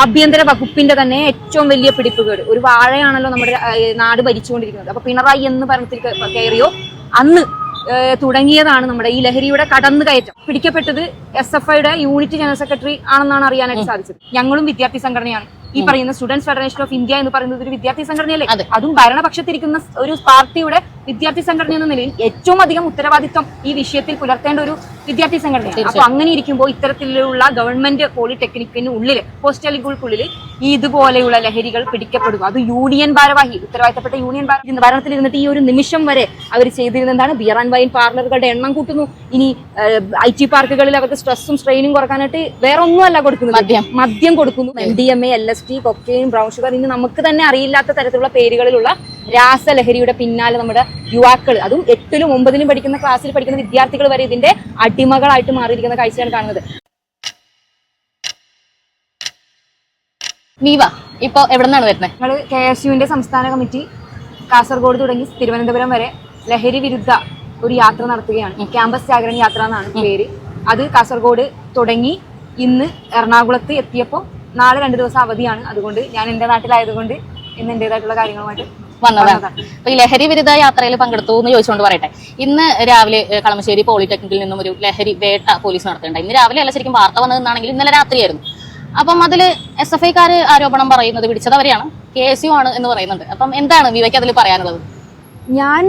ആഭ്യന്തര വകുപ്പിന്റെ തന്നെ ഏറ്റവും വലിയ പിടിപ്പുകേട്. ഒരു വാഴയാണല്ലോ നമ്മുടെ നാട് ഭരിച്ചുകൊണ്ടിരിക്കുന്നത്. അപ്പൊ പിണറായി എന്ന് ഭരണത്തിൽ കയറിയോ? അന്ന് തുടങ്ങിയതാണ് നമ്മുടെ ഈ ലഹരിയുടെ കടന്നു കയറ്റം. പിടിക്കപ്പെട്ടത് എസ് എഫ് ഐയുടെ യൂണിറ്റ് ജനറൽ സെക്രട്ടറി ആണെന്നാണ് അറിയാനായിട്ട് സാധിച്ചത്. ഞങ്ങളും വിദ്യാർത്ഥി സംഘടനയാണ്. ഈ പറയുന്ന സ്റ്റുഡൻസ് ഫെഡറേഷൻ ഓഫ് ഇന്ത്യ എന്ന് പറയുന്നത് ഒരു വിദ്യാർത്ഥി സംഘടനയല്ലേ? അതും. ഭരണപക്ഷത്തിരിക്കുന്ന ഒരു പാർട്ടിയുടെ വിദ്യാർത്ഥി സംഘടന എന്ന നിലയിൽ ഏറ്റവും അധികം ഉത്തരവാദിത്വം ഈ വിഷയത്തിൽ പുലർത്തേണ്ട ഒരു വിദ്യാർത്ഥി സംഘടനയാണ്. അപ്പൊ അങ്ങനെ ഇരിക്കുമ്പോൾ ഇത്തരത്തിലുള്ള ഗവൺമെന്റ് പോളിടെക്നിക്കിന് ഉള്ളിൽ ഹോസ്റ്റലുകൾക്കുള്ളിൽ ഈ ഇതുപോലെയുള്ള ലഹരികൾ പിടിക്കപ്പെടുക അത് യൂണിയൻ ഭാരവാഹി ഉത്തരവാദിത്തപ്പെട്ട യൂണിയൻ ഭാരവാഹി ഭരണത്തിൽ ഇരുന്നിട്ട് ഈ ഒരു നിമിഷം വരെ അവർ ചെയ്തിരുന്നതാണ് ബിയർ ആൻഡ് വൈൻ പാർലറുകളുടെ എണ്ണം കൂട്ടുന്നു. ഇനി ഐ ടി പാർക്കുകളിൽ അവർക്ക് സ്ട്രെസ്സും സ്ട്രെയിനും കുറക്കാനായിട്ട് വേറെ ഒന്നുമല്ല കൊടുക്കുന്നത്. മദ്യം. മദ്യം കൊടുക്കുന്നു. M D M A L T cocaine brown sugar ഇനി നമുക്ക് തന്നെ അറിയില്ലാത്ത തരത്തിലുള്ള പേരുകളിലുള്ള രാസലഹരിയുടെ പിന്നാലെ നമ്മുടെ യുവാക്കൾ അതും എട്ടിലും ഒമ്പതിലും പഠിക്കുന്ന ക്ലാസ്സിൽ പഠിക്കുന്ന വിദ്യാർത്ഥികൾ വരെ ഇതിന്റെ അടിമകളായിട്ട് മാറിയിരിക്കുന്ന കാഴ്ചയാണ് കാണുന്നത്. മീവ ഇപ്പൊ എവിടെ നിന്നാണ് വരുന്നത് ഞങ്ങൾ കെ എസ് യുവിന്റെ സംസ്ഥാന കമ്മിറ്റി കാസർഗോഡ് തുടങ്ങി തിരുവനന്തപുരം വരെ ലഹരി വിരുദ്ധ ഒരു യാത്ര നടത്തുകയാണ്. ക്യാമ്പസ് ജാഗരൺ യാത്ര എന്നാണ് പേര്. അത് കാസർഗോഡ് തുടങ്ങി ഇന്ന് എറണാകുളത്ത് എത്തിയപ്പോൾ നാളെ രണ്ട് ദിവസം അവധിയാണ്. അതുകൊണ്ട് ഞാൻ എന്റെ നാട്ടിലായതുകൊണ്ട് ഇന്ന് എന്റെതായിട്ടുള്ള കാര്യങ്ങളുമായിട്ട് വന്നതാണ്. അപ്പൊ ഈ ലഹരി വിരുദ്ധ യാത്രയിൽ പങ്കെടുത്തു എന്ന് ചോദിച്ചുകൊണ്ട് പറയട്ടെ. ഇന്ന് രാവിലെ കളമശ്ശേരി പോളിടെക്നിക്കിൽ നിന്നും ഒരു ലഹരി വേട്ട പോലീസ് നടത്തുന്നുണ്ട്. ഇന്ന് രാവിലെ അല്ല ശരിക്കും വാർത്ത വന്നതെന്നാണെങ്കിൽ ഇന്നലെ രാത്രിയായിരുന്നു. അപ്പം അതിൽ എസ് എഫ് ഐക്കാർ ആരോപണം പറയുന്നത് പിടിച്ചത് അവരെയാണ്? കെ എസ് യു ആണ് എന്ന് പറയുന്നുണ്ട്. അപ്പം എന്താണ് വിവയ്ക്ക് അതിൽ പറയാനുള്ളത്? ഞാൻ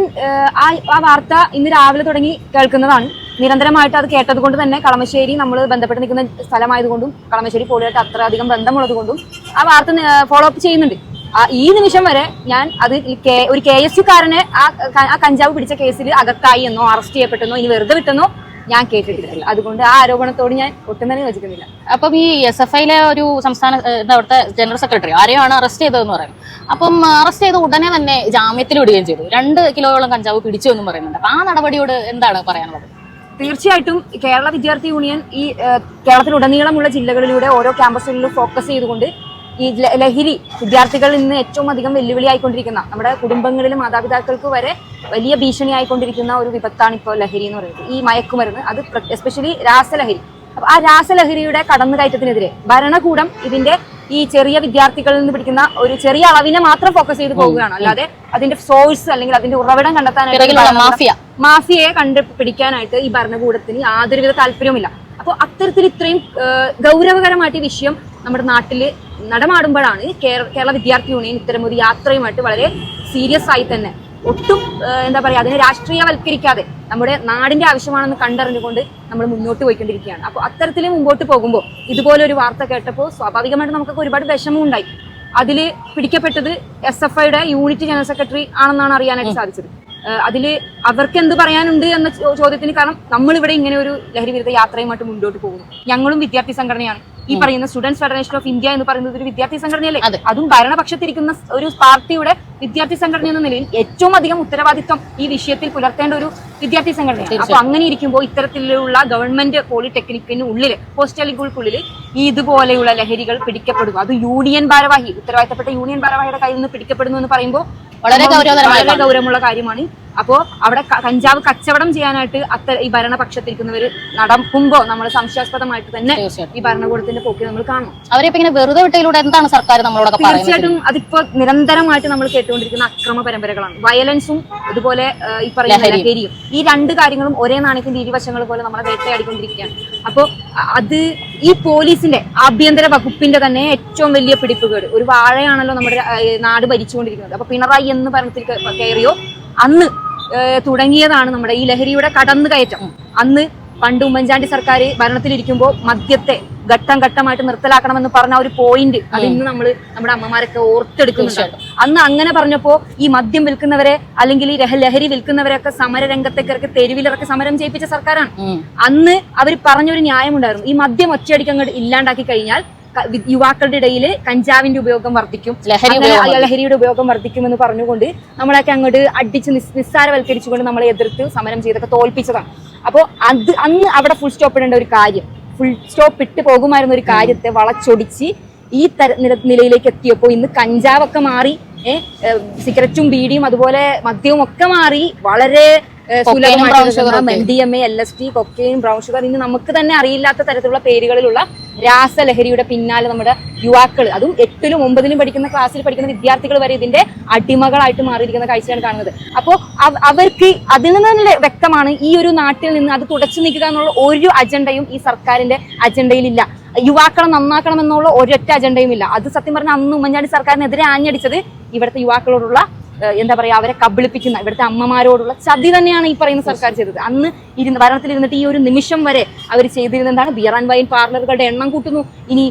ആ വാർത്ത ഇന്ന് രാവിലെ തുടങ്ങി കേൾക്കുന്നതാണ്. നിരന്തരമായിട്ട് അത് കേട്ടത് കൊണ്ട് തന്നെ കളമശ്ശേരി നമ്മൾ ബന്ധപ്പെട്ട് നിൽക്കുന്ന സ്ഥലമായതുകൊണ്ടും കളമശ്ശേരി പോളിയായിട്ട് അത്ര അധികം ബന്ധമുള്ളത് കൊണ്ടും ആ വാർത്ത ഫോളോ അപ്പ് ചെയ്യുന്നുണ്ട് ഈ നിമിഷം വരെ ഞാൻ അത് ഒരു കെ എസ് യുക്കാരനെ ആ കഞ്ചാവ് പിടിച്ച കേസിൽ അകത്തായി എന്നോ അറസ്റ്റ് ചെയ്യപ്പെട്ടെന്നോ ഇനി വെറുതെ വിട്ടെന്നോ ഞാൻ കേട്ടിട്ടില്ല. അതുകൊണ്ട് ആ ആരോപണത്തോട് ഞാൻ ഒട്ടും തന്നെ യോജിക്കുന്നില്ല. അപ്പം ഈ എസ് എഫ് ഐയിലെ ഒരു സംസ്ഥാന അവിടുത്തെ ജനറൽ സെക്രട്ടറി ആരെയാണ് അറസ്റ്റ് ചെയ്തതെന്ന് പറയുന്നത് അപ്പം അറസ്റ്റ് ചെയ്ത ഉടനെ തന്നെ ജാമ്യത്തിൽ വിടുകയും ചെയ്തു. രണ്ട് കിലോയോളം കഞ്ചാവ് പിടിച്ചു എന്നും പറയുന്നുണ്ട്. അപ്പൊ ആ നടപടിയോട് എന്താണ് പറയാനുള്ളത്? തീർച്ചയായിട്ടും കേരള വിദ്യാർത്ഥി യൂണിയൻ ഈ കേരളത്തിലുടനീളമുള്ള ജില്ലകളിലൂടെ ഓരോ ക്യാമ്പസുകളിലും ഫോക്കസ് ചെയ്തുകൊണ്ട് ഈ ലഹരി വിദ്യാർത്ഥികളിൽ നിന്ന് ഏറ്റവും അധികം വെല്ലുവിളിയായിക്കൊണ്ടിരിക്കുന്ന നമ്മുടെ കുടുംബങ്ങളിലും മാതാപിതാക്കൾക്ക് വരെ വലിയ ഭീഷണിയായിക്കൊണ്ടിരിക്കുന്ന ഒരു വിപത്താണ് ഇപ്പോൾ ലഹരി എന്ന് പറയുന്നത്. ഈ മയക്കുമരുന്ന് അത് എസ്പെഷ്യലി രാസലഹരി. ആ രാസലഹരിയുടെ കടന്നുകയറ്റത്തിനെതിരെ ഭരണകൂടം ഇതിന്റെ ഈ ചെറിയ വിദ്യാർത്ഥികളിൽ നിന്ന് പിടിക്കുന്ന ഒരു ചെറിയ അളവിനെ മാത്രം ഫോക്കസ് ചെയ്ത് പോവുകയാണ്. അല്ലാതെ അതിന്റെ സോഴ്സ് അല്ലെങ്കിൽ അതിന്റെ ഉറവിടം കണ്ടെത്താനായിട്ട് മാഫിയ. മാഫിയയെ കണ്ടുപിടിക്കാനായിട്ട് ഈ ഭരണകൂടത്തിന് യാതൊരുവിധ താല്പര്യവുമില്ല. അപ്പോൾ അത്തരത്തിൽ ഇത്രയും ഗൗരവകരമായിട്ട് വിഷയം നമ്മുടെ നാട്ടിൽ നടമാടുമ്പോഴാണ് കേരള വിദ്യാർത്ഥി യൂണിയൻ ഇത്തരം ഒരു യാത്രയുമായിട്ട് വളരെ സീരിയസ് ആയി തന്നെ ഒട്ടും എന്താ പറയുക അതിനെ രാഷ്ട്രീയവൽക്കരിക്കാതെ നമ്മുടെ നാടിന്റെ ആവശ്യമാണെന്ന് കണ്ടറിഞ്ഞുകൊണ്ട് നമ്മൾ മുന്നോട്ട് പോയിക്കൊണ്ടിരിക്കുകയാണ്. അപ്പോൾ അത്തരത്തിൽ മുമ്പോട്ട് പോകുമ്പോൾ ഇതുപോലെ ഒരു വാർത്ത കേട്ടപ്പോൾ സ്വാഭാവികമായിട്ട് നമുക്കൊക്കെ ഒരുപാട് വിഷമം ഉണ്ടായി. അതിൽ പിടിക്കപ്പെട്ടത് എസ് എഫ് ഐയുടെ യൂണിറ്റ് ജനറൽ സെക്രട്ടറി ആണെന്നാണ് അറിയാനായിട്ട് സാധിച്ചത്. അതിൽ അവർക്ക് എന്ത് പറയാനുണ്ട് എന്ന ചോദ്യത്തിന് കാരണം നമ്മളിവിടെ ഇങ്ങനെ ഒരു ലഹരി വിരുദ്ധ യാത്രയുമായിട്ട് മുന്നോട്ട് പോകുന്നു. ഞങ്ങളും വിദ്യാർത്ഥി സംഘടനയാണ്. ഈ പറയുന്ന സ്റ്റുഡൻസ് ഫെഡറേഷൻ ഓഫ് ഇന്ത്യ എന്ന് പറയുന്നത് ഒരു വിദ്യാർത്ഥി സംഘടനയല്ലേ? അതും. ഭരണപക്ഷത്തിരിക്കുന്ന ഒരു പാർട്ടിയുടെ വിദ്യാർത്ഥി സംഘടന എന്ന നിലയിൽ ഏറ്റവും അധികം ഉത്തരവാദിത്വം ഈ വിഷയത്തിൽ പുലർത്തേണ്ട ഒരു വിദ്യാർത്ഥി സംഘടനയാണ്. അപ്പൊ അങ്ങനെ ഇരിക്കുമ്പോൾ ഇത്തരത്തിലുള്ള ഗവൺമെന്റ് പോളിടെക്നിക്കിന് ഉള്ളിൽ ഹോസ്റ്റലുകൾക്കുള്ളിൽ ഈ ഇതുപോലെയുള്ള ലഹരികൾ പിടിക്കപ്പെടുക. അത് യൂണിയൻ ഭാരവാഹി ഉത്തരവാദിത്തപ്പെട്ട യൂണിയൻ ഭാരവാഹിയുടെ കയ്യിൽ നിന്ന് പിടിക്കപ്പെടുന്നു എന്ന് പറയുമ്പോൾ വളരെ ഗൗരവമുള്ള കാര്യമാണ് അപ്പോ അവിടെ കഞ്ചാവ് കച്ചവടം ചെയ്യാനായിട്ട് അത്ര ഈ ഭരണപക്ഷത്തിരിക്കുന്നവർ നടക്കുമ്പോ നമ്മൾ സംശയാസ്പദമായിട്ട് തന്നെ ഈ ഭരണകൂടത്തിന്റെ പോക്കി നമ്മൾ കാണും. അവരെ ഇങ്ങനെ വെറുതെ വിട്ടയിലൂടെ എന്താണ് സർക്കാർ നമ്മളോട് തീർച്ചയായിട്ടും അതിപ്പോ നിരന്തരമായിട്ട് നമ്മൾ കേട്ടുകൊണ്ടിരിക്കുന്ന അക്രമ പരമ്പരകളാണ്. വയലൻസും അതുപോലെ ഈ പറയുന്ന ലഹരിയും. ഈ രണ്ട് കാര്യങ്ങളും ഒരേ നാണയത്തിന്റെ ഇരുവശങ്ങൾ പോലെ നമ്മളെ വേട്ടയാടിക്കൊണ്ടിരിക്കുകയാണ്. അപ്പോ അ- അത് ഈ പോലീസിന്റെ ആഭ്യന്തര വകുപ്പിന്റെ തന്നെ ഏറ്റവും വലിയ പിടിപ്പുകേട്. ഒരു വാഴയാണല്ലോ നമ്മുടെ നാട് ഭരിച്ചുകൊണ്ടിരിക്കുന്നത്. അപ്പൊ പിണറായി എന്ന് പറഞ്ഞിട്ട് കയറിയോ? അന്ന് തുടങ്ങിയതാണ് നമ്മുടെ ഈ ലഹരിയുടെ കടന്നുകയറ്റം. അന്ന് പണ്ട് ഉമ്മൻചാണ്ടി സർക്കാർ ഭരണത്തിലിരിക്കുമ്പോൾ മദ്യത്തെ ഘട്ടം ഘട്ടമായിട്ട് നിർത്തലാക്കണമെന്ന് പറഞ്ഞ ഒരു പോയിന്റ് അത് ഇന്ന് നമ്മൾ നമ്മുടെ അമ്മമാരൊക്കെ ഓർത്തെടുക്കുന്നുണ്ട്. അന്ന് അങ്ങനെ പറഞ്ഞപ്പോൾ ഈ മദ്യം വിൽക്കുന്നവരെ അല്ലെങ്കിൽ ഈ ലഹ- ലഹരി വിൽക്കുന്നവരെയൊക്കെ സമര രംഗത്തേക്ക് തെരുവിലിറക്കി സമരം ചെയ്യിപ്പിച്ച സർക്കാരാണ്. അന്ന് അവർ പറഞ്ഞൊരു ന്യായമുണ്ടായിരുന്നു. ഈ മദ്യം ഒറ്റയടിക്ക് അങ്ങോട്ട് ഇല്ലാണ്ടാക്കി കഴിഞ്ഞാൽ യുവാക്കളുടെ ഇടയിൽ കഞ്ചാവിന്റെ ഉപയോഗം വർദ്ധിക്കും. ലഹരിയുടെ ഉപയോഗം. വർദ്ധിക്കും എന്ന് ഉപയോഗം വർദ്ധിക്കുമെന്ന് പറഞ്ഞുകൊണ്ട് നമ്മളൊക്കെ അങ്ങോട്ട് അടിച്ച് നിസ് നിസ്സാരവൽക്കരിച്ചുകൊണ്ട് നമ്മളെ എതിർത്ത് സമരം ചെയ്തൊക്കെ തോൽപ്പിച്ചതാണ്. അപ്പോൾ അത് അന്ന് അവിടെ ഫുൾ സ്റ്റോപ്പ് ഇടേണ്ട ഒരു കാര്യം ഫുൾ സ്റ്റോപ്പ് ഇട്ട് പോകുമായിരുന്ന ഒരു കാര്യത്തെ വളച്ചൊടിച്ച് ഈ തര നിലയിലേക്ക് എത്തിയപ്പോൾ ഇന്ന് കഞ്ചാവൊക്കെ മാറി ഏഹ് സിഗരറ്റും ബീഡിയും അതുപോലെ മദ്യവും ഒക്കെ മാറി വളരെ D M A L S T കൊക്കെയും brown sugar ഇനി നമുക്ക് തന്നെ അറിയില്ലാത്ത തരത്തിലുള്ള പേരുകളിലുള്ള രാസലഹരിയുടെ പിന്നാലെ നമ്മുടെ യുവാക്കൾ അതും എട്ടിലും ഒമ്പതിലും പഠിക്കുന്ന ക്ലാസ്സിൽ പഠിക്കുന്ന വിദ്യാർത്ഥികൾ വരെ ഇതിന്റെ അടിമകളായിട്ട് മാറിയിരിക്കുന്ന കാഴ്ചയാണ് കാണുന്നത്. അപ്പോൾ അവർക്ക് അതിൽ നിന്ന് തന്നെ വ്യക്തമാണ് ഈ ഒരു നാട്ടിൽ നിന്ന് അത് തുടച്ചു നീക്കുക എന്നുള്ള ഒരു അജണ്ടയും ഈ സർക്കാരിന്റെ അജണ്ടയിലില്ല. യുവാക്കളെ നന്നാക്കണം എന്നുള്ള ഒരൊറ്റ അജണ്ടയും ഇല്ല അത് സത്യം പറഞ്ഞാൽ അന്ന് ഉമ്മൻചാണ്ടി സർക്കാരിനെതിരെ ആഞ്ഞടിച്ചത് ഇവിടുത്തെ യുവാക്കളോടുള്ള എന്താ പറയാ അവരെ കബളിപ്പിക്കുന്ന ഇവിടുത്തെ അമ്മമാരോടുള്ള ചതി തന്നെയാണ് ഈ പറയുന്ന സർക്കാർ ചെയ്തത്. അന്ന് ഇരുന്ന് ഭരണത്തിൽ ഇരുന്നിട്ട് ഈ ഒരു നിമിഷം വരെ അവർ ചെയ്തിരുന്നത് എന്താണ് ബിയർ ആൻഡ് വൈൻ പാർലറുകളുടെ എണ്ണം കൂട്ടുന്നു. ഇനി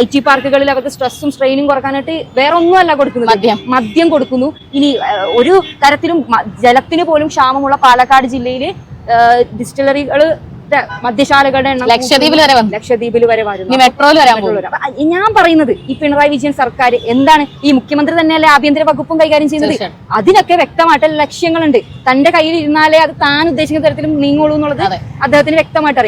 ഐ ടി പാർക്കുകളിൽ അവർക്ക് സ്ട്രെസ്സും സ്ട്രെയിനും കുറക്കാനായിട്ട് വേറെ ഒന്നുമല്ല കൊടുക്കുന്നത്. മദ്യം. മദ്യം കൊടുക്കുന്നു. ഇനി ഒരു തരത്തിലും ജലത്തിന് പോലും ക്ഷാമമുള്ള പാലക്കാട് ജില്ലയിൽ ഡിസ്റ്റിലറികൾ മദ്യശാലകളുടെ എണ്ണം ലക്ഷദ്വീപിൽ വരെ ലക്ഷദ്വീപിൽ വരെ വരുന്നു മെട്രോയിൽ വരാൻ ഞാൻ പറയുന്നത് ഈ പിണറായി വിജയൻ സർക്കാർ എന്താണ് ഈ മുഖ്യമന്ത്രി തന്നെയല്ലേ ആഭ്യന്തര വകുപ്പും കൈകാര്യം ചെയ്യുന്നത്. അതിനൊക്കെ വ്യക്തമായിട്ട് ലക്ഷ്യങ്ങളുണ്ട്. തന്റെ കയ്യിൽ ഇരുന്നാലേ അത് താൻ ഉദ്ദേശിക്കുന്ന തരത്തിലും നീങ്ങുള്ളൂ എന്നുള്ളത് അദ്ദേഹത്തിന് വ്യക്തമായിട്ട് അറിയാം